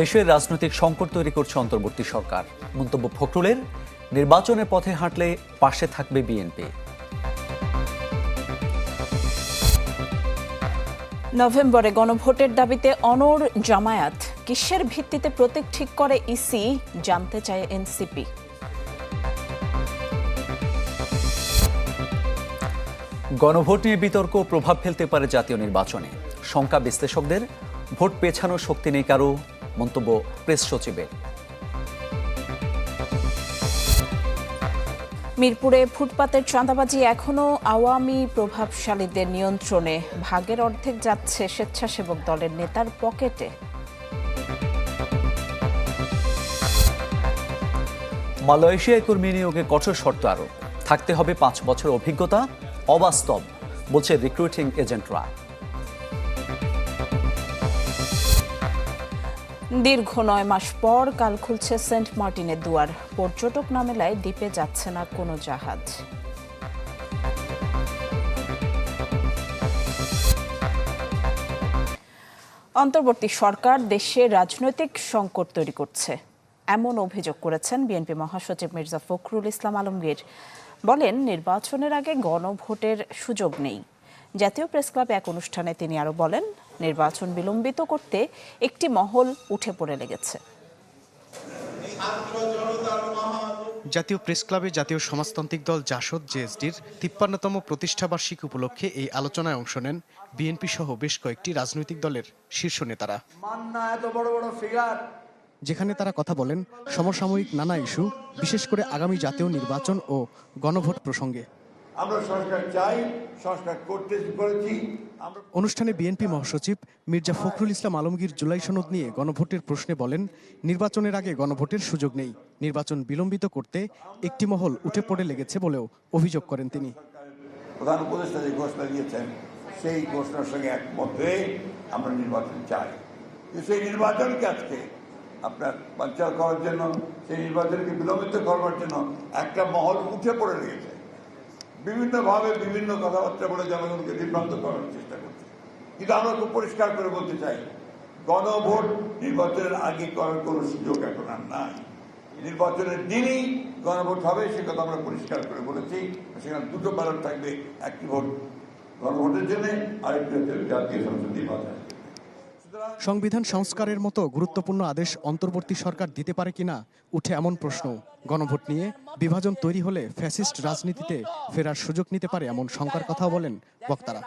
দেশের রাজনৈতিক সংকট তৈরি করছে অন্তর্বর্তী সরকার। মন্তব্য ফখরুলের নির্বাচনের পথে হাঁটলে পাশে থাকবে বিএনপি। নভেম্বরে গণভোটের দাবিতে অনর জামায়াত। কিসের ভিত্তিতে প্রতীক ঠিক করে ইসি জানতে চায় এনসিপি। গণভোট নিয়ে বিতর্ক প্রভাব ফেলতে পারে জাতীয় নির্বাচনে। শঙ্কা বিশ্লেষকদের ভোট পেছানোর শক্তি নেই কারও। মন্তব্য প্রেস সচিবের মিরপুরে ফুটপাতের চাঁদাবাজি এখনও আওয়ামী প্রভাবশালীদের নিয়ন্ত্রণে। ভাগের অর্ধেক যাচ্ছে স্বেচ্ছাসেবক দলের নেতার পকেটে। মালয়েশিয়ায় কর্মী নিয়োগে কঠোর শর্ত আরোপ। থাকতে হবে পাঁচ বছর অভিজ্ঞতা অবাস্তব বলছে রিক্রুটিং এজেন্টরা। দীর্ঘ নয় মাস পর কাল খুলছে সেন্ট মার্টিনের দুয়ার। পর্যটক না মেলায় দ্বীপে যাচ্ছে না কোনো জাহাজ। অন্তর্বর্তী সরকার দেশে রাজনৈতিক সংকট তৈরি করছে। এমন অভিযোগ করেছেন বিএনপি মহাসচিব মির্জা ফখরুল ইসলাম আলমগীর। বলেন, নির্বাচনের আগে গণভোটের সুযোগ নেই। জাতীয় প্রেস ক্লাবে এক অনুষ্ঠানে তিনি আরও বলেন নির্বাচন বিলম্বিত করতে একটি মহল উঠে পড়ে লেগেছে। জাতীয় প্রেস ক্লাবে জাতীয় সমাজতান্ত্রিক দল জাসদ জেএসডির তিপ্পান্নতম প্রতিষ্ঠাবার্ষিকী উপলক্ষে এই আলোচনায় অংশ নেন বিএনপি সহ বেশ কয়েকটি রাজনৈতিক দলের শীর্ষ নেতারা। যেখানে তারা কথা বলেন, সমসাময়িক নানা ইস্যু, বিশেষ করে আগামী জাতীয় নির্বাচন ও গণভোট প্রসঙ্গে। আমরা সংস্কার চাই সংস্কার করতে করেছি। অনুষ্ঠানে বিএনপি মহাসচিব মির্জা ফখরুল ইসলাম আলমগীর জুলাই সনদ নিয়ে গণভোটের প্রশ্নে বলেন নির্বাচনের আগে গণভোটের সুযোগ নেই। নির্বাচন বিলম্বিত করতে একটি মহল উঠে পড়ে লেগেছে বলেও অভিযোগ করেন তিনি। প্রধান উপদেষ্টা যে ঘোষণা দিয়েছেন সেই ঘোষণার সঙ্গে একমত হয়ে আমরা নির্বাচন চাই। সেই নির্বাচনকে আজকে আপনার বাঞ্চাল করার জন্য সেই নির্বাচনকে বিলম্বিত করবার জন্য একটা মহল উঠে পড়ে লেগেছে। বিভিন্নভাবে বিভিন্ন কথাবার্তা বলে জনগণকে বিভ্রান্ত করার চেষ্টা করছে। কিন্তু আমরা খুব পরিষ্কার করে বলতে চাই, গণভোট নির্বাচনের আগে করার কোনো সুযোগ এখন আর নাই। নির্বাচনের দিনই গণভোট হবে, সে কথা আমরা পরিষ্কার করে বলেছি। সেখানে দুটো ব্যালট থাকবে, একটি ভোট গণভোটের জন্য, আরেকটি হচ্ছে জাতীয় সংসদ নির্বাচন সংবিধান সংস্কারের মতো গুরুত্বপূর্ণ আদেশ অন্তর্বর্তী সরকার দিতে পারে কিনা উঠে এমন প্রশ্ন। গণভোট নিয়ে বিভাজন তৈরি হলে ফ্যাসিস্ট রাজনীতিতে ফেরার সুযোগ নিতে পারে এমন শঙ্কার কথা বলেন বক্তারা।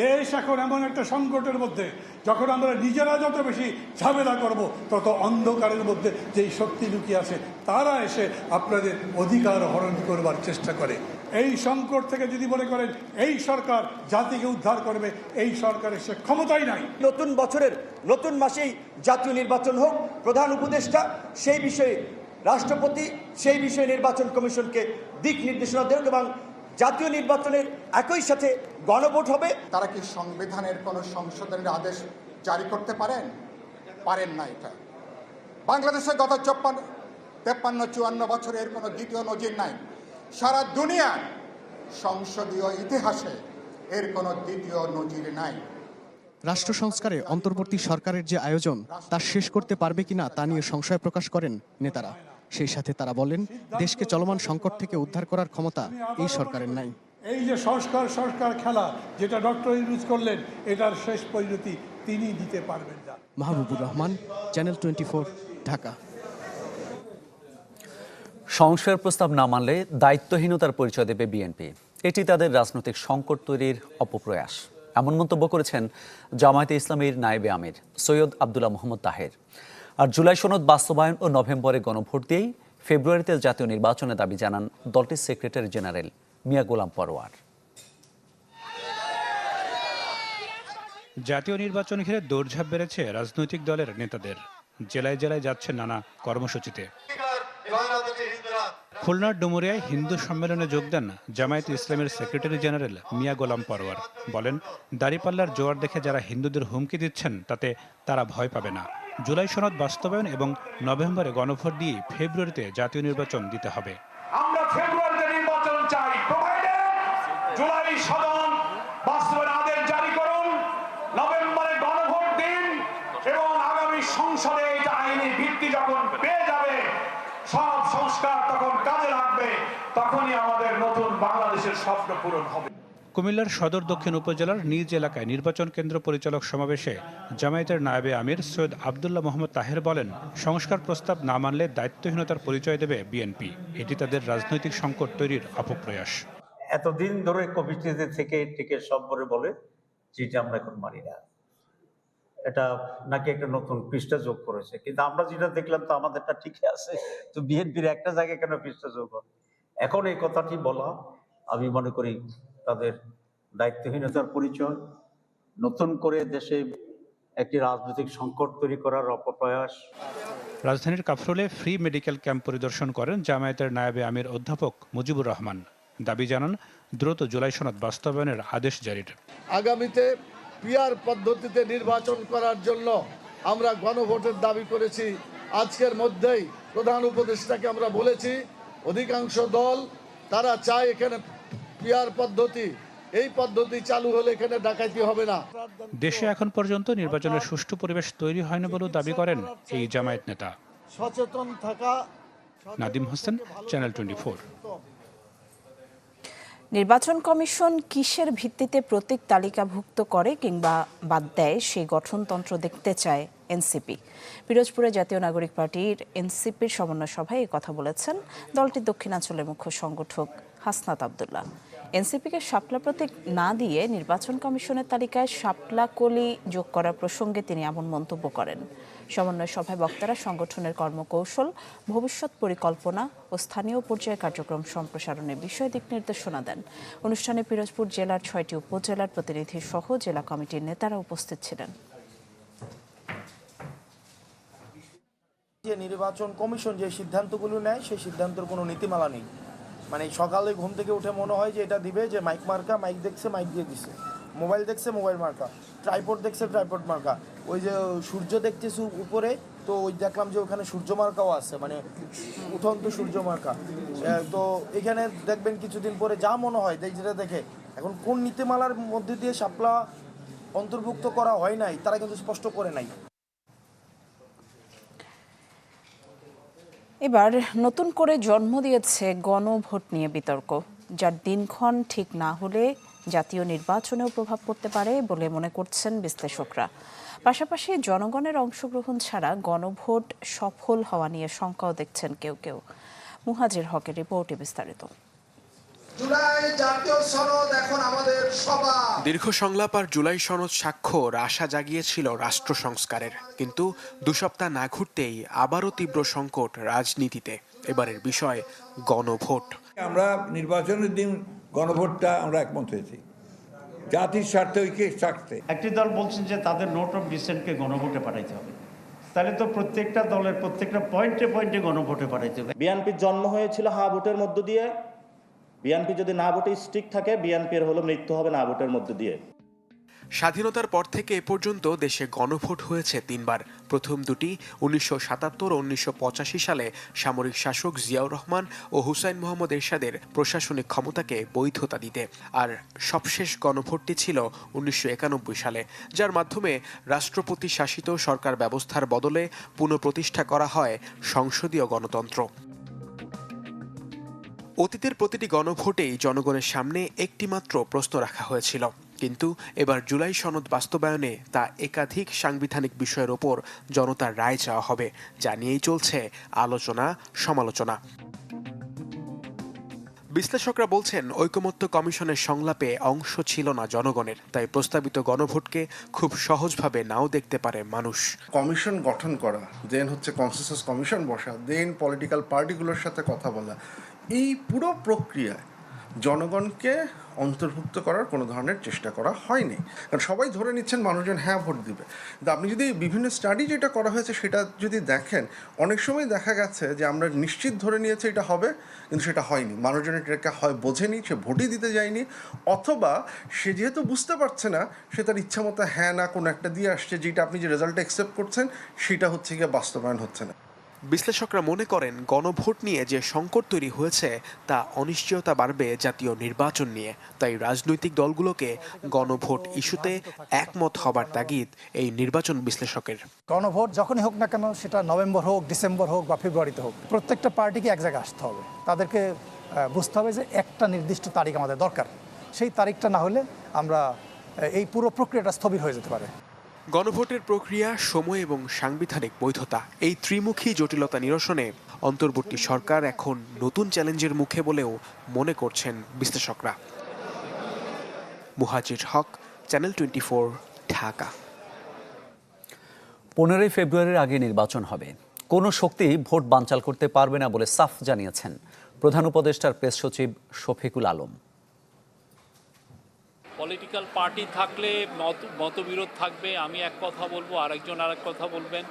দেশ এখন এমন একটা সংকটের মধ্যে, যখন আমরা নিজেরা যত বেশি ঝামেলা করব, তত অন্ধকারের মধ্যে যেই শক্তি লুকিয়ে আছে, তারা এসে আপনাদের অধিকার হরণ করবার চেষ্টা করে। এই সংকট থেকে যদি মনে করেন এই সরকার জাতিকে উদ্ধার করবে এই সরকারের সে ক্ষমতাই নাই। নতুন বছরের নতুন মাসেই জাতীয় নির্বাচন হোক প্রধান উপদেষ্টা সেই বিষয়ে রাষ্ট্রপতি সেই বিষয়ে নির্বাচন কমিশনকে দিক নির্দেশনা দেন এবং জাতীয় নির্বাচনের একই সাথে গণভোট হবে। তারা কি সংবিধানের কোনো সংশোধনের আদেশ জারি করতে পারেন? পারেন না এটা। বাংলাদেশে গত চপ্পান্ন তেপ্পান্ন চুয়ান্ন বছরের কোনো দ্বিতীয় নজির নাই। সারা দুনিয়ার সংসদীয় ইতিহাসে এর কোনো দ্বিতীয় নজির নাই। রাষ্ট্র সংস্কারে অন্তর্বর্তী সরকারের যে আয়োজন তা শেষ করতে পারবে কিনা তা নিয়ে সংশয় প্রকাশ করেন নেতারা। সেই সাথে তারা বলেন দেশকে চলমান সংকট থেকে উদ্ধার করার ক্ষমতা এই সরকারের নাই। এই যে সংস্কার সংস্কার খেলা যেটা ডক্টর ইউজ করলেন এটার শেষ পরিণতি তিনি দিতে পারবেন না। Mahbubur Rahman channel twenty Dhaka. সংস্কার প্রস্তাব না মানলে দায়িত্বহীনতার পরিচয় দেবে বিএনপি। এটি তাদের রাজনৈতিক সংকট তৈরির অপপ্রয়াস। এমন মন্তব্য করেছেন জামায়াতে ইসলামীর নায়েবে আমির সৈয়দ আবদুল্লাহ মোহাম্মদ তাহের। আর জুলাই সনদ বাস্তবায়ন ও নভেম্বরে গণভোট দিয়েই ফেব্রুয়ারিতে জাতীয় নির্বাচনের দাবি জানান দলটির সেক্রেটারি জেনারেল মিয়া গোলাম পরোয়ার। জাতীয় নির্বাচন ঘিরে দৌড়ঝাঁপ বেড়েছে রাজনৈতিক দলের নেতাদের। জেলায় জেলায় যাচ্ছে নানা কর্মসূচিতে। খুলনার ডুমুরিয়ায় হিন্দু সম্মেলনে যোগ দেন জামায়াত ইসলামের সেক্রেটারি জেনারেল মিয়া গোলাম পরওয়ার। বলেন, দাড়িপাল্লার জোয়ার দেখে যারা হিন্দুদের হুমকি দিচ্ছেন, তাতে তারা ভয় পাবে না। জুলাই সনদ বাস্তবায়ন এবং নভেম্বরে গণভোট দিয়ে ফেব্রুয়ারিতে জাতীয় নির্বাচন দিতে হবে। আমরা ফেব্রুয়ারিতে নির্বাচন চাই। জুলাই সদন বাস্তবায়ন আদেশ জারি করুন নভেম্বরে গণভোট দিন এবং আগামী সংসদে এটা আইন যখন পেয়ে যাবে সব সংস্কার তখন কাজে লাগবে তখনই আমাদের নতুন বাংলাদেশের স্বপ্ন পূরণ হবে। কুমিল্লার সদর দক্ষিণ উপজেলার নিজ এলাকায় নির্বাচন কেন্দ্র পরিচালক সমাবেশে জামায়াতের নায়েবে আমির সৈয়দ আবদুল্লাহ মোহাম্মদ তাহের বলেন সংস্কার প্রস্তাব না মানলে দায়িত্বহীনতার পরিচয় দেবে বিএনপি। এটি তাদের রাজনৈতিক সংকট তৈরির অপপ্রয়াস। এতদিন ধরে কমিটিতে থেকে টিকে সব বলে বলে যেটা আমরা এখন মানি না। এটা নাকি একটা নতুন পৃষ্ঠা যোগ করেছে। কিন্তু আমরা যেটা দেখলাম তো আমাদেরটা ঠিকই আছে। তো বিএনপির একটা জায়গায় কেন পৃষ্ঠা যোগ হবে? এখন এই কথাটি বলা আমি মনে করি তাদের দায়িত্বহীনতার পরিচয় নতুন করে দেশে একটি রাজনৈতিক সংকট তৈরি করার অপপ্রয়াস। রাজধানীর কাফরুলে ফ্রি মেডিকেল ক্যাম্প পরিদর্শন করেন জামায়াতের নায়াবে আমির অধ্যাপক মুজিবুর রহমান। দাবি জানান দ্রুত জুলাই সনদ বাস্তবায়নের আদেশ জারির আগামীতে পিয়ার পদ্ধতিতে নির্বাচন করার জন্য আমরা গণভোটের দাবি করেছি। আজকের মধ্যেই প্রধান উপদেষ্টাকে আমরা বলেছি অধিকাংশ দল তারা চায় এখানে পিয়ার পদ্ধতি। এই পদ্ধতি চালু হলে এখানে ডাকাতি হবে না। দেশে এখন পর্যন্ত নির্বাচনের সুষ্ঠু পরিবেশ তৈরি হয়নি বলেও দাবি করেন এই জামায়াত নেতা। সচেতন থাকা নাদিম হোসেন চ্যানেল টোয়েন্টি নির্বাচন কমিশন কিসের ভিত্তিতে প্রতীক তালিকাভুক্ত করে কিংবা বাদ দেয় সেই গঠনতন্ত্র দেখতে চায় এনসিপি। পিরোজপুরে জাতীয় নাগরিক পার্টির এনসিপির সমন্বয় সভায় কথা বলেছেন দলটির দক্ষিণাঞ্চলের মুখ্য সংগঠক হাসনাত আবদুল্লাহ। এনসিপিকে শাপলা প্রতীক না দিয়ে নির্বাচন কমিশনের তালিকায় শাপলা কলি যোগ করার প্রসঙ্গে তিনি এমন মন্তব্য করেন। সমন্বয় সভায় বক্তারা সংগঠনের কর্মকৌশল, ভবিষ্যৎ পরিকল্পনা ও স্থানীয় পর্যায়ে কার্যক্রম সম্প্রসারণের বিষয়ে দিক নির্দেশনা দেন। অনুষ্ঠানে পিরোজপুর জেলার ছয়টি উপজেলার প্রতিনিধি সহ জেলা কমিটির নেতারা উপস্থিত ছিলেন। যে নির্বাচন কমিশন যে সিদ্ধান্তগুলো নেয়, সেই সিদ্ধান্তের কোনো নীতিমালা নেই। মানে সকালে ঘুম থেকে উঠে মনে হয় যে এটা দিবে যে মাইক মার্কা মাইক দেখছে মাইক দিয়ে দিছে। মোবাইল দেখছে মোবাইল মার্কা। ট্রাইপড দেখছে ট্রাইপড মার্কা। ওই যে সূর্য দেখতেছে উপরে, তো ওই দেখলাম যে ওখানে সূর্য মার্কাও আছে মানে উঠন্ত সূর্য মার্কা। তো এখানে দেখবেন কিছুদিন পরে যা মনে হয় যেটা দেখে, এখন কোন নীতিমালার মধ্যে দিয়ে শাপলা অন্তর্ভুক্ত করা হয় নাই, তারা কিন্তু স্পষ্ট করে নাই। এবার নতুন করে জন্ম দিয়েছে গণভোট নিয়ে বিতর্ক, যার দিনক্ষণ ঠিক না হলে জাতীয় নির্বাচনেও প্রভাব পড়তে পারে বলে মনে করছেন বিশ্লেষকরা। পাশাপাশি জনগণের অংশগ্রহণ ছাড়া গণভোট সফল হওয়া নিয়ে শঙ্কাও দেখছেন কেউ কেউ। মুহাজির হকের রিপোর্টে বিস্তারিত জুলাই জাতীয় সনদ এখন আমাদের সবার দীর্ঘ সংলাপ আর জুলাই সনদ স্বাক্ষর আশা জাগিয়েছিল রাষ্ট্র সংস্কারের। কিন্তু দু সপ্তাহ না ঘুরতেই আবারও তীব্র সংকট রাজনীতিতে। এবারের বিষয় গণভোট। আমরা নির্বাচনের দিন গণভোটটা আমরা একমত হয়েছি। জাতির স্বার্থে ঐক্যে স্বার্থে। একটি দল বলছেন যে তাদের নোট অফ ডিসেন্টকে গণভোটে পাঠাইতে হবে। তাহলে তো প্রত্যেকটা দলের প্রত্যেকটা পয়েন্টে পয়েন্টে গণভোটে পাঠাইতে হবে। বিএনপির জন্ম হয়েছিল হা ভোটের মধ্য দিয়ে। বিএনপি যদি না ভোটে স্টিক থাকে, বিএনপির হলো মৃত্যু হবে না ভোটের মধ্য দিয়ে। স্বাধীনতার পর থেকে এ পর্যন্ত দেশে গণভোট হয়েছে তিনবার। প্রথম দুটি উনিশশো সাতাত্তর ও উনিশশো পঁচাশি সালে সামরিক শাসক জিয়াউর রহমান ও হুসাইন মোহাম্মদ এরশাদের প্রশাসনিক ক্ষমতাকে বৈধতা দিতে। আর সবশেষ গণভোটটি ছিল উনিশশো একানব্বই সালে, যার মাধ্যমে রাষ্ট্রপতি শাসিত সরকার ব্যবস্থার বদলে পুনঃপ্রতিষ্ঠা করা হয় সংসদীয় গণতন্ত্র। অতীতের প্রতিটি গণভোটেই জনগণের সামনে একটি মাত্র প্রশ্ন রাখা হয়েছিল। কিন্তু এবার জুলাই সনদ বাস্তবায়নে তা একাধিক সাংবিধানিক বিষয়ের ওপর জনতার রায় চাওয়া হবে, যা নিয়েই চলছে আলোচনা, সমালোচনা। বিশ্লেষকরা বলছেন, ঐকমত্য কমিশনের সংলাপে অংশ ছিল না জনগণের, তাই প্রস্তাবিত গণভোটকে খুব সহজভাবে নাও দেখতে পারে মানুষ। কমিশন গঠন করা দেন হচ্ছে কনসেসাস কমিশন বসা দেন পলিটিক্যাল পার্টিগুলোর সাথে কথা বলা এই পুরো প্রক্রিয়ায় জনগণকে অন্তর্ভুক্ত করার কোনো ধরনের চেষ্টা করা হয়নি। কারণ সবাই ধরে নিচ্ছেন মানুষজন হ্যাঁ ভোট দিবে। কিন্তু আপনি যদি বিভিন্ন স্টাডি যেটা করা হয়েছে সেটা যদি দেখেন, অনেক সময় দেখা গেছে যে আমরা নিশ্চিত ধরে নিয়েছি এটা হবে, কিন্তু সেটা হয়নি। মানুষজন এটাকে হয় বোঝেনি, সে ভোটই দিতে যায়নি, অথবা সে যেহেতু বুঝতে পারছে না, সে তার ইচ্ছা মতো হ্যাঁ না কোনো একটা দিয়ে আসছে, যেটা আপনি যে রেজাল্টটা অ্যাকসেপ্ট করছেন, সেটা হচ্ছে গিয়ে বাস্তবায়ন হচ্ছে না। বিশ্লেষকরা মনে করেন গণভোট নিয়ে যে সংকট তৈরি হয়েছে, তা অনিশ্চয়তা বাড়বে জাতীয় নির্বাচন নিয়ে। তাই রাজনৈতিক দলগুলোকে গণভোট ইস্যুতে একমত হবার তাগিদ এই নির্বাচন বিশ্লেষকের। গণভোট যখনই হোক না কেন, সেটা নভেম্বর হোক, ডিসেম্বর হোক বা ফেব্রুয়ারিতে হোক, প্রত্যেকটা পার্টিকে এক জায়গায় আসতে হবে। তাদেরকে বুঝতে হবে যে একটা নির্দিষ্ট তারিখ আমাদের দরকার। সেই তারিখটা না হলে আমরা এই পুরো প্রক্রিয়াটা স্থবির হয়ে যেতে পারে। গণভোটের প্রক্রিয়া, সময় এবং সাংবিধানিক বৈধতা এই ত্রিমুখী জটিলতা নিরসনে অন্তর্বর্তী সরকার এখন নতুন চ্যালেঞ্জের মুখে বলেও মনে করছেন বিশ্লেষকরা। Muhajir Haque, channel twenty Dhaka. পনেরোই ফেব্রুয়ারির আগে নির্বাচন হবে। কোনো শক্তি ভোট বানচাল করতে পারবে না বলে সাফ জানিয়েছেন প্রধান উপদেষ্টার প্রেস সচিব শফিকুল আলম। পলিটিক্যাল পার্টি থাকলে মত, মতবিরোধ থাকবে, আমি এক কথা বলব, আরেকজন আরেক কথা বলবেন,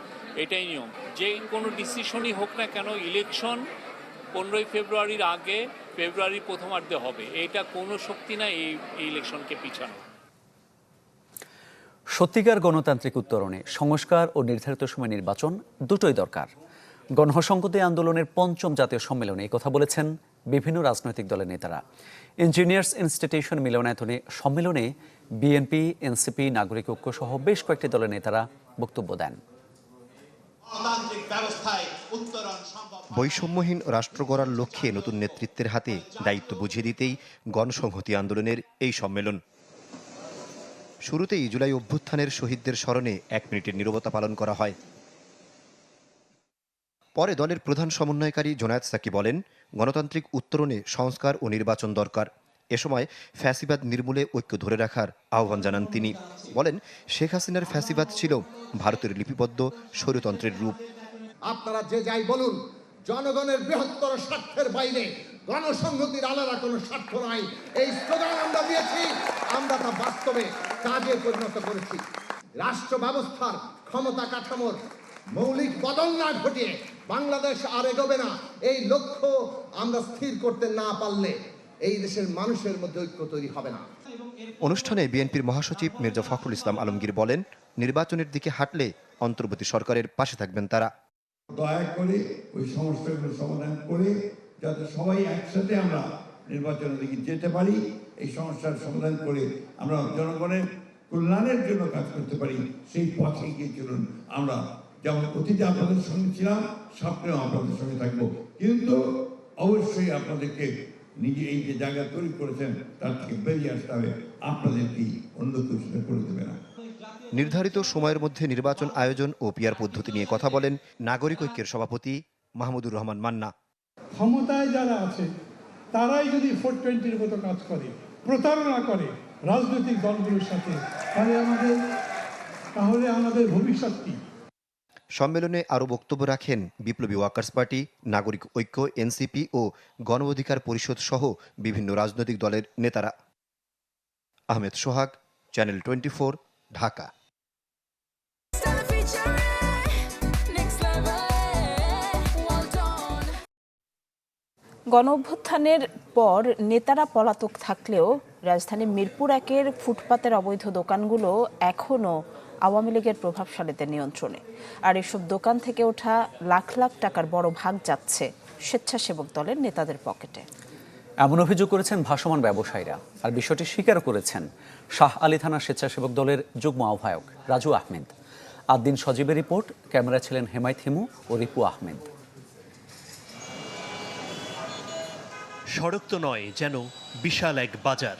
এটাই নিয়ম। যে কোনো ডিসিশনই হোক না কেন ইলেকশন পনেরোই ফেব্রুয়ারির আগে ফেব্রুয়ারির প্রথমার্ধে হবে। এটা কোনো শক্তি না এই ইলেকশনকে পিছানো। সত্যিকার গণতান্ত্রিক উত্তরণে সংস্কার ও নির্ধারিত সময় নির্বাচন দুটোই দরকার। গণসংহতি আন্দোলনের পঞ্চম জাতীয় সম্মেলনে কথা বলেছেন বিভিন্ন রাজনৈতিক দলের নেতারা। ইঞ্জিনিয়ার্স ইনস্টিটিউশন মিলনায়তনে সম্মেলনে বিএনপি এনসিপি নাগরিক ঐক্য সহ বেশ কয়েকটি দলের নেতারা বক্তব্য দেন। বৈষম্যহীন রাষ্ট্র গড়ার লক্ষ্যে নতুন নেতৃত্বের হাতে দায়িত্ব বুঝিয়ে দিতেই গণসংহতি আন্দোলনের এই সম্মেলন। শুরুতেই জুলাই অভ্যুত্থানের শহীদদের স্মরণে এক মিনিটের নীরবতা পালন করা হয়। পরে দলের প্রধান সমন্বয়কারী জোনায়েত সাকি বলেন গণতান্ত্রিক উত্তরণে সংস্কার ও নির্বাচন দরকার। এ সময় ফ্যাসিবাদ নির্মূলে ঐক্য ধরে রাখার আহ্বান জানান তিনি। বলেন, শেখ হাসিনার ফ্যাসিবাদ ছিল ভারতের লিপিবদ্ধ স্বৈরতন্ত্রের রূপ। আপনারা যে যাই বলুন, জনগণের বৃহত্তর স্বার্থের বাইরে গণসংহতির আলাদা কোনো স্বার্থ নাই। এই স্লোগান আমরা দিয়েছি, আমরা তা বাস্তবে কাজে পরিণত করেছি। রাষ্ট্র ব্যবস্থার ক্ষমতা কাঠামোর মৌলিক বদল না ঘটিয়ে বাংলাদেশ আর এগোবে না। এই লক্ষ্য আমরা স্থির করতে না পারলে এই দেশের মানুষের মধ্যে ঐক্য তৈরি হবে না। অনুষ্ঠানে বিএনপির মহাসচিব মির্জা ফখরুল ইসলাম আলমগীর বলেন নির্বাচনের দিকে হাঁটলে অন্তর্বর্তী সরকারের পাশে থাকবেন তারা। দয়া করে ওই সমস্যাগুলো সমাধান করে যাতে সবাই একসাথে আমরা নির্বাচনের দিকে যেতে পারি এই সমস্যার সমাধান করে আমরা জনগণের কল্যাণের জন্য কাজ করতে পারি সেই পথে গিয়ে চলুন আমরা। যেমন অতীতে আপনাদের সঙ্গে ছিলাম স্বপ্নেও আপনাদের সঙ্গে থাকব। কিন্তু অবশ্যই আপনাদেরকে নিজে এই যে জায়গা তৈরি করেছেন তার থেকে বেরিয়ে আসতে হবে। আপনাদেরকে অন্য কেউ করে দেবে না। নির্ধারিত সময়ের মধ্যে নির্বাচন আয়োজন ও পিয়ার পদ্ধতি নিয়ে কথা বলেন নাগরিক ঐক্যের সভাপতি মাহমুদুর রহমান মান্না। ক্ষমতায় যারা আছে তারাই যদি ফোর টোয়েন্টির মতো কাজ করে প্রতারণা করে রাজনৈতিক দলগুলোর সাথে তাহলে আমাদের তাহলে আমাদের ভবিষ্যৎ কি? সম্মেলনে আরও বক্তব্য রাখেন বিপ্লবী ওয়ার্কার্স পার্টি, নাগরিক ঐক্য, এনসিপি ও গণ অধিকার পরিষদ সহ বিভিন্ন রাজনৈতিক দলের নেতারা। Ahmed Sohag, channel twenty Dhaka. গণ অভ্যুত্থানের পর নেতারা পলাতক থাকলেও রাজধানীর মিরপুর একের ফুটপাতের অবৈধ দোকানগুলো এখনও আওয়ামী লীগের প্রভাবশালীদের নিয়ন্ত্রণে। আর এসব দোকান থেকে ওঠা লাখ লাখ টাকার বড় ভাগ যাচ্ছে স্বেচ্ছাসেবক দলের নেতাদের পকেটে। এমন অভিযোগ করেছেন ভাসমান ব্যবসায়ীরা। আর বিষয়টি স্বীকার করেছেন শাহ আলী থানা স্বেচ্ছাসেবক দলের যুগ্ম আহ্বায়ক রাজু আহমেদ। আদিন সজীবের রিপোর্ট ক্যামেরা ছিলেন হেমায় থিমু ও রিপু আহমেদ। সড়ক তো নয় যেন বিশাল এক বাজার।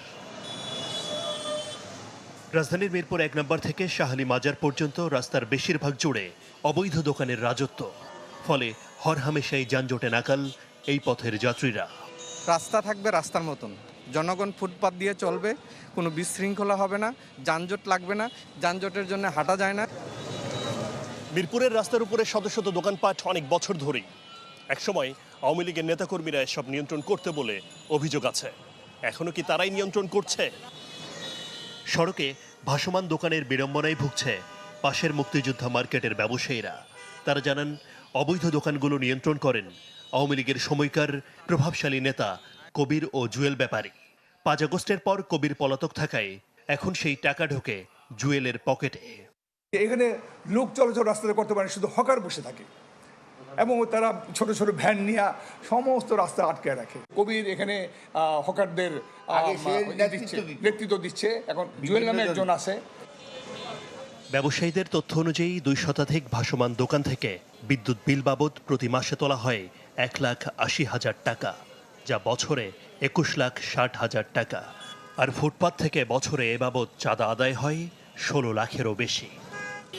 রাজধানীর মিরপুর এক নম্বর থেকে শাহালি মাজার পর্যন্ত রাস্তার বেশিরভাগ জুড়ে অবৈধ দোকানের রাজত্ব। ফলে হরহামেশাই যানজটে নাকাল এই পথের যাত্রীরা। রাস্তা থাকবে রাস্তার মতন। জনগণ ফুটপাত দিয়ে চলবে কোনো বিশৃঙ্খলা হবে না যানজট লাগবে না যানজটের জন্য হাঁটা যায় না। মিরপুরের রাস্তার উপরে শত শত দোকানপাট অনেক বছর ধরেই। একসময় আওয়ামী লীগের নেতাকর্মীরা এসব নিয়ন্ত্রণ করতে বলে অভিযোগ আছে। এখনও কি তারাই নিয়ন্ত্রণ করছে? সড়কে ভাসমান দোকানের বিড়ম্বনায় ভুগছে পাশের মুক্তিযোদ্ধা মার্কেটের ব্যবসায়ীরা। তারা জানান, অবৈধ দোকানগুলো নিয়ন্ত্রণ করেন। আওয়ামী লীগের সময়কার প্রভাবশালী নেতা কবির ও জুয়েল ব্যাপারী। পাঁচ আগস্টের পর কবির পলাতক থাকায় এখন সেই টাকা ঢোকে জুয়েলের পকেটে। এখানে লোক চলাচল রাস্তাতে করতে পারে শুধু হকার বসে থাকে। এবং তারা ছোট ছোট ভ্যান নিয়ে সমস্ত রাস্তা আটকে রাখে। কবির এখানে হকারদের দিচ্ছে, নেতৃত্ব দিচ্ছে। এখন জুয়েল নামে একজন আছে। ব্যবসায়ীদের তথ্য অনুযায়ী দুই শতাধিক ভাসমান দোকান থেকে বিদ্যুৎ বিল বাবদ প্রতি মাসে তোলা হয় এক লাখ আশি হাজার টাকা যা বছরে একুশ লাখ ষাট হাজার টাকা। আর ফুটপাত থেকে বছরে এ বাবদ চাঁদা আদায় হয় ষোলো লাখেরও বেশি।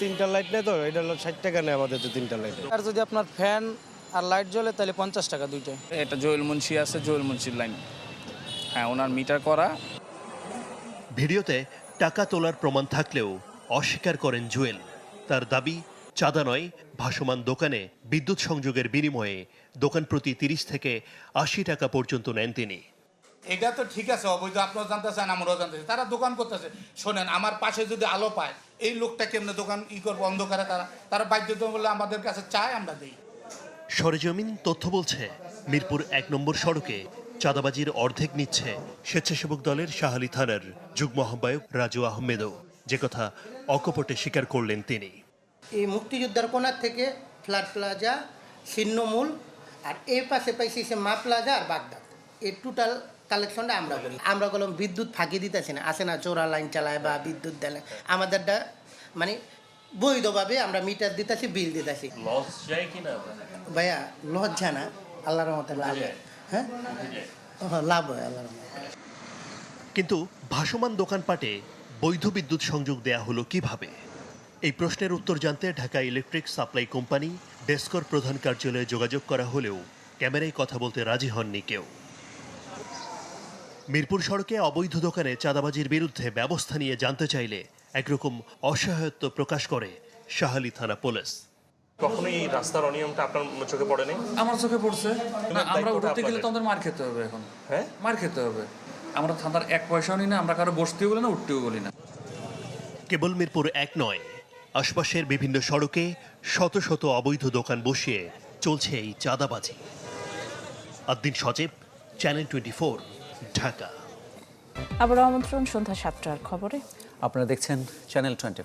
তিনটা লাইট নেই তো এটা হলো ষাট টাকা নেই আমাদের তো তিনটা লাইট আর যদি আপনার ফ্যান আর লাইট জ্বলে তাহলে পঞ্চাশ টাকা দুইটা। এটা জোয়েল মুন্সি আছে জোয়েল মুন্সির লাইন হ্যাঁ ওনার মিটার করা। ভিডিওতে টাকা তোলার প্রমাণ থাকলেও অস্বীকার করেন জুয়েল। তার দাবি চাঁদা নয় ভাসমান দোকানে বিদ্যুৎ সংযোগের বিনিময়ে দোকান প্রতি তিরিশ থেকে আশি টাকা পর্যন্ত নেন তিনি। এটা তো ঠিক আছে অবৈধ আপনারা জানতেছেন আমরাও জানতেছি তারা দোকান করতেছে। শোনেন আমার পাশে যদি আলো পায় এই লোকটা কেমনে দোকান ই করব অন্ধকারে তারা তারা বাধ্যতামূলক আমাদের কাছে চায় আমরা দিই। সরেজমিন তথ্য বলছে মিরপুর এক নম্বর সড়কে চাঁদাবাজির অর্ধেক নিচ্ছে স্বেচ্ছাসেবক দলের শাহালি থানার যুগ্ম আহ্বায়ক রাজু আহমেদও। যে কথা অকপটে স্বীকার করলেন তিনি। এই মুক্তিযোদ্ধার কোনার থেকে ফ্ল্যাট প্লাজা ছিন্নমূল আর এই পাশে পাইছি সে মা প্লাজা আর বাগদাদ। এই টোটাল কালেকশনটা আমরা করি আমরা বললাম বিদ্যুৎ ফাঁকি দিতেছি না। আসে না চোরা লাইন চালায় বা বিদ্যুৎ দেয় আমাদেরটা মানে বৈধভাবে আমরা মিটার দিতেছি বিল দিতেছি। লস যায় কিনা ভাইয়া লজ্জা না। আল্লাহর মতো লাভ হ্যাঁ। লাভ হয় আল্লাহর। কিন্তু ভাসমান দোকানপাটে বৈধ বিদ্যুৎ সংযোগ দেয়া হলো কীভাবে? এই প্রশ্নের উত্তর জানতে ঢাকা ইলেকট্রিক সাপ্লাই কোম্পানি ডেস্কর প্রধান কার্যালয়ে যোগাযোগ করা হলেও ক্যামেরায় কথা বলতে রাজি হননি কেউ। মিরপুর সড়কে অবৈধ দোকানে চাঁদাবাজির বিরুদ্ধে ব্যবস্থা নিয়ে জানতে চাইলে একরকম অসহায়ত্ব প্রকাশ করে শাহালি থানা পুলিশ। কখনোই এই রাস্তার অনিয়মটা আপনার চোখে পড়েনি? আমার চোখে পড়ছে। না, আমরা উঠতে গেলে তো আমাদের মার খেতে হবে এখন। হ্যাঁ? মার খেতে হবে। আমরা থানার এক পয়সাও নিই না আমরা কারও বসতেও বলি না উঠতেও বলি না। কেবল মিরপুর এক নয় আশপাশের বিভিন্ন সড়কে শত শত অবৈধ দোকান বসিয়ে চলছে এই চাঁদাবাজি। Addin Sajib channel twenty Dhaka. আবার আমন্ত্রণ সন্ধ্যা সাতটার খবরে। আপনারা দেখছেন চ্যানেল টোয়েন্টি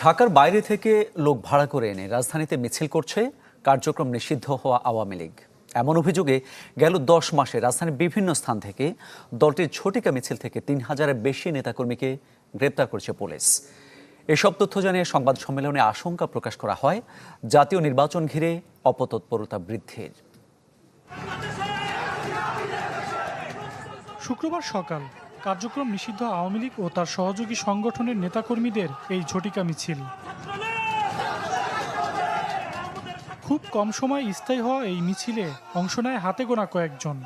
ঢাকার বাইরে থেকে লোক ভাড়া করে এনে রাজধানীতে মিছিল করছে কার্যক্রম নিষিদ্ধ হওয়া আওয়ামী লীগ। এমন অভিযোগে গেল দশ মাসে রাজধানীর বিভিন্ন স্থান থেকে দলটির ঝটিকা মিছিল থেকে তিন হাজারের বেশি নেতাকর্মীকে গ্রেপ্তার করেছে পুলিশ। এসব তথ্য জানিয়ে সংবাদ সম্মেলনে আশঙ্কা প্রকাশ করা হয় জাতীয় নির্বাচন ঘিরে অপতৎপরতা বৃদ্ধির। শুক্রবার সকাল কার্যক্রম নিষিদ্ধ আওয়ামী লীগ ও তার সহযোগী সংগঠনের নেতাকর্মীদের এই ঝটিকা মিছিল। খুব কম সময় স্থায়ী হওয়া এই মিছিলে অংশ নেয় হাতে গোনা কয়েকজন।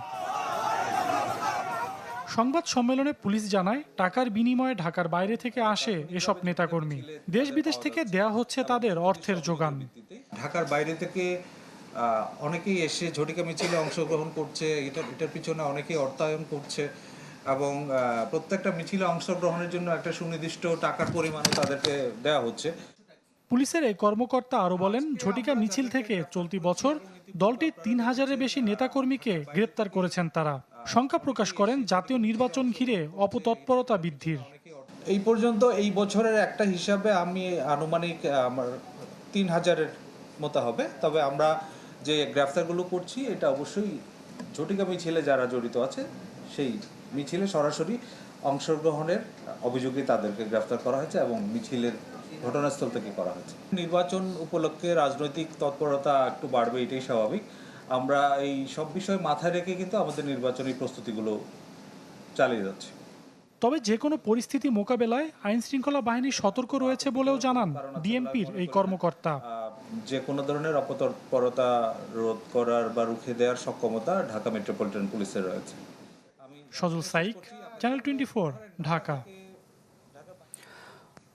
সংবাদ সম্মেলনে পুলিশ জানায়, টাকার বিনিময়ে ঢাকার বাইরে থেকে আসে এসব নেতাকর্মী। দেশ বিদেশ থেকে দেয়া হচ্ছে তাদের অর্থের যোগান। ঢাকার বাইরে থেকে অনেকেই এসে ঝটিকা মিছিলে অংশগ্রহণ করছে এটা এটার পিছনে অনেকেই অর্থায়ন করছে এবং প্রত্যেকটা মিছিলে অংশগ্রহণের জন্য একটা সুনির্দিষ্ট টাকার পরিমাণও তাদেরকে দেওয়া হচ্ছে। পুলিশের এই কর্মকর্তা আরও বলেন ঝটিকা মিছিল থেকে চলতি বছর দলটির তিন হাজারের বেশি নেতাকর্মীকে গ্রেপ্তার করেছেন তারা। শঙ্কা প্রকাশ করেন জাতীয় নির্বাচন ঘিরে অপতৎপরতা বৃদ্ধির। এই পর্যন্ত এই বছরের একটা হিসাবে আমি আনুমানিক আমার তিন হাজারের মতো হবে তবে আমরা যে গ্রেফতারগুলো করছি এটা অবশ্যই ঝটিকা মিছিলে যারা জড়িত আছে সেই মিছিলে সরাসরি অংশগ্রহণের অভিযোগে তাদেরকে গ্রেফতার করা হয়েছে এবং মিছিলের ঘটনাস্থল থেকে করা হয়েছে। নির্বাচন উপলক্ষে রাজনৈতিক তৎপরতা একটু বাড়বে এটাই স্বাভাবিক। আমরা এই সব বিষয় মাথায় রেখে কিন্তু আমাদের নির্বাচনী প্রস্তুতিগুলো চালিয়ে যাচ্ছি। তবে যে কোনো পরিস্থিতি মোকাবেলায় আইন শৃঙ্খলা বাহিনী সতর্ক রয়েছে বলেও জানান ডিএমপির এই কর্মকর্তা। যে কোনো ধরনের অপতৎপরতা রোধ করার বা রুখে দেওয়ার সক্ষমতা ঢাকা মেট্রোপলিটন পুলিশের রয়েছে। Sajal Saik channel twenty Dhaka.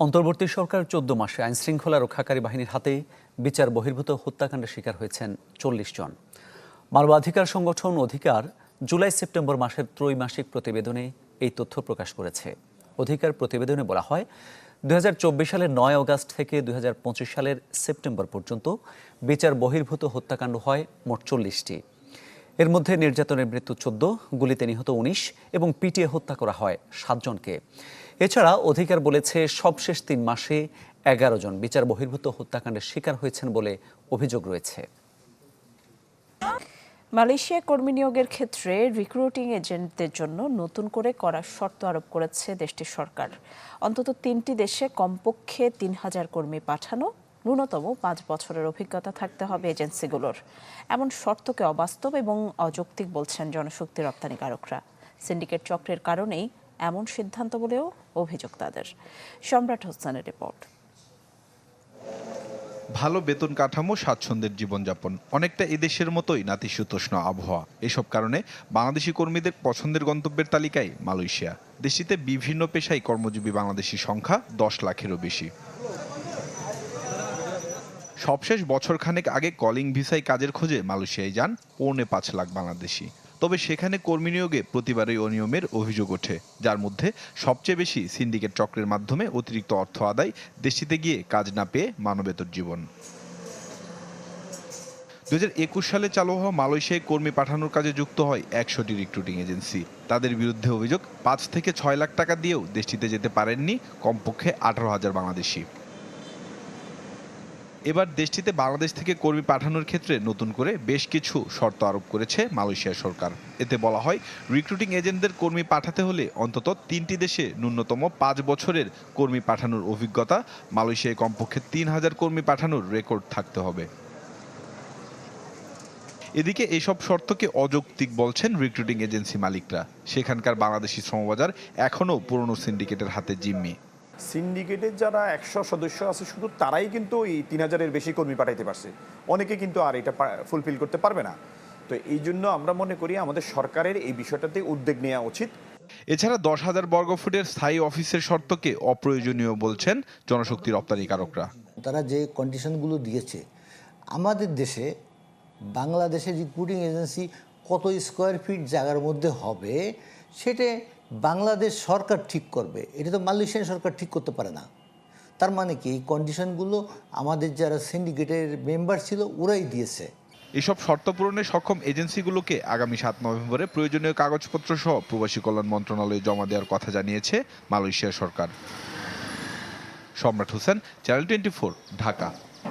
অন্তর্বর্তী সরকার চোদ্দ মাসে আইন শৃঙ্খলা রক্ষাকারী বাহিনীর হাতে বিচার বহির্ভূত হত্যাকাণ্ডের শিকার হয়েছেন চল্লিশ জন। মানবাধিকার সংগঠন অধিকার জুলাই সেপ্টেম্বর মাসের ত্রৈমাসিক প্রতিবেদনে এই তথ্য প্রকাশ করেছে। অধিকার প্রতিবেদনে বলা হয় দুই হাজার চব্বিশ সালের নয় অগাস্ট থেকে দুই হাজার পঁচিশ সালের সেপ্টেম্বর পর্যন্ত বিচার বহির্ভূত হত্যাকাণ্ড হয় মোট চল্লিশটি। এর মধ্যে নির্যাতনের মৃত্যু চোদ্দ, গুলিতে নিহত উনিশ এবং পিটিয়ে হত্যা করা হয় সাতজনকে এছাড়া অধিকার বলেছে সবশেষ তিন মাসে এগারো জন বিচার বহির্ভূত হত্যাকাণ্ডের শিকার হয়েছেন বলে অভিযোগ রয়েছে। মালয়েশিয়া কর্মী নিয়োগের ক্ষেত্রে রিক্রুটিং এজেন্টদের জন্য নতুন করে করা শর্ত আরোপ করেছে দেশটির সরকার। অন্তত তিনটি দেশে কমপক্ষে তিন হাজার কর্মী পাঠানো ন্যূনতম পাঁচ বছরের অভিজ্ঞতা থাকতে হবে এজেন্সিগুলোর। এমন শর্তকে অবাস্তব এবং অযৌক্তিক বলছেন জনশক্তি রপ্তানিকারকরা সিন্ডিকেট চক্রের কারণেই এমন সিদ্ধান্ত বলেও অভিযোগ তাদের। সম্রাট হোসেনের রিপোর্ট। ভালো বেতন কাঠামো স্বাচ্ছন্দ্যের জীবনযাপন। অনেকটা এদেশের মতোই নাতিশীতোষ্ণ আবহাওয়া। এসব কারণে বাংলাদেশি কর্মীদের পছন্দের গন্তব্যের তালিকায় মালয়েশিয়া। দেশটিতে বিভিন্ন পেশায় কর্মজীবী বাংলাদেশি সংখ্যা দশ লাখেরও বেশি। সবশেষ বছরখানেক আগে কলিং ভিসায় কাজের খোঁজে মালয়েশিয়ায় যান পৌনে পাঁচ লাখ বাংলাদেশি। তবে সেখানে কর্মী নিয়োগে প্রতিবারই অনিয়মের অভিযোগ ওঠে, যার মধ্যে সবচেয়ে বেশি সিন্ডিকেট চক্রের মাধ্যমে অতিরিক্ত অর্থ আদায় দেশটিতে গিয়ে কাজ না পেয়ে মানবেতর জীবন। দু হাজার একুশ সালে চালু হওয়া মালয়েশিয়ায় কর্মী পাঠানোর কাজে যুক্ত হয় একশোটি রিক্রুটিং এজেন্সি তাদের বিরুদ্ধে অভিযোগ, পাঁচ থেকে ছয় লাখ টাকা দিয়েও দেশটিতে যেতে পারেননি কমপক্ষে আঠারো হাজার বাংলাদেশি। এবার দেশটিতে বাংলাদেশ থেকে কর্মী পাঠানোর ক্ষেত্রে নতুন করে বেশ কিছু শর্ত আরোপ করেছে মালয়েশিয়া সরকার। এতে বলা হয় রিক্রুটিং এজেন্টদের কর্মী পাঠাতে হলে অন্তত তিনটি দেশে ন্যূনতম পাঁচ বছরের কর্মী পাঠানোর অভিজ্ঞতা, মালয়েশিয়ায় কমপক্ষে তিন হাজার কর্মী পাঠানোর রেকর্ড থাকতে হবে। এদিকে এসব শর্তকে অযৌক্তিক বলছেন রিক্রুটিং এজেন্সি মালিকরা। সেখানকার বাংলাদেশি শ্রমবাজার এখনও পুরনো সিন্ডিকেটের হাতে জিম্মি। সিন্ডিকেটের যারা একশো সদস্য আছে শুধু তারাই কিন্তু এই তিন হাজারের বেশি কর্মী পাঠাইতে পারছে। অনেকে কিন্তু আর এটা ফুলফিল করতে পারবে না। তো এই জন্য আমরা মনে করি আমাদের সরকারের এই বিষয়টাতে উদ্যোগ নেওয়া উচিত। এছাড়া দশ হাজার বর্গফুটের স্থায়ী অফিসের শর্তকে অপ্রয়োজনীয় বলছেন জনশক্তি রপ্তানিকারকরা। তারা যে কন্ডিশনগুলো দিয়েছে আমাদের দেশে বাংলাদেশের রিক্রুটিং এজেন্সি কত স্কোয়ার ফিট জায়গার মধ্যে হবে সেটা বাংলাদেশ সরকার ঠিক করবে, এটা তো মালয়েশিয়ান সরকার ঠিক করতে পারে না। তার মানে কি? এই কন্ডিশনগুলো আমাদের যারা সিন্ডিকেটের মেম্বার ছিল, ওরাই দিয়েছে। এসব শর্ত পূরণে সক্ষম এজেন্সিগুলোকে আগামী সাত নভেম্বরে প্রয়োজনীয় কাগজপত্র সহ প্রবাসী কল্যাণ মন্ত্রণালয়ে জমা দেওয়ার কথা জানিয়েছে মালয়েশিয়া সরকার। সম্রাট হোসেন, চ্যানেল টোয়েন্টি ঢাকা।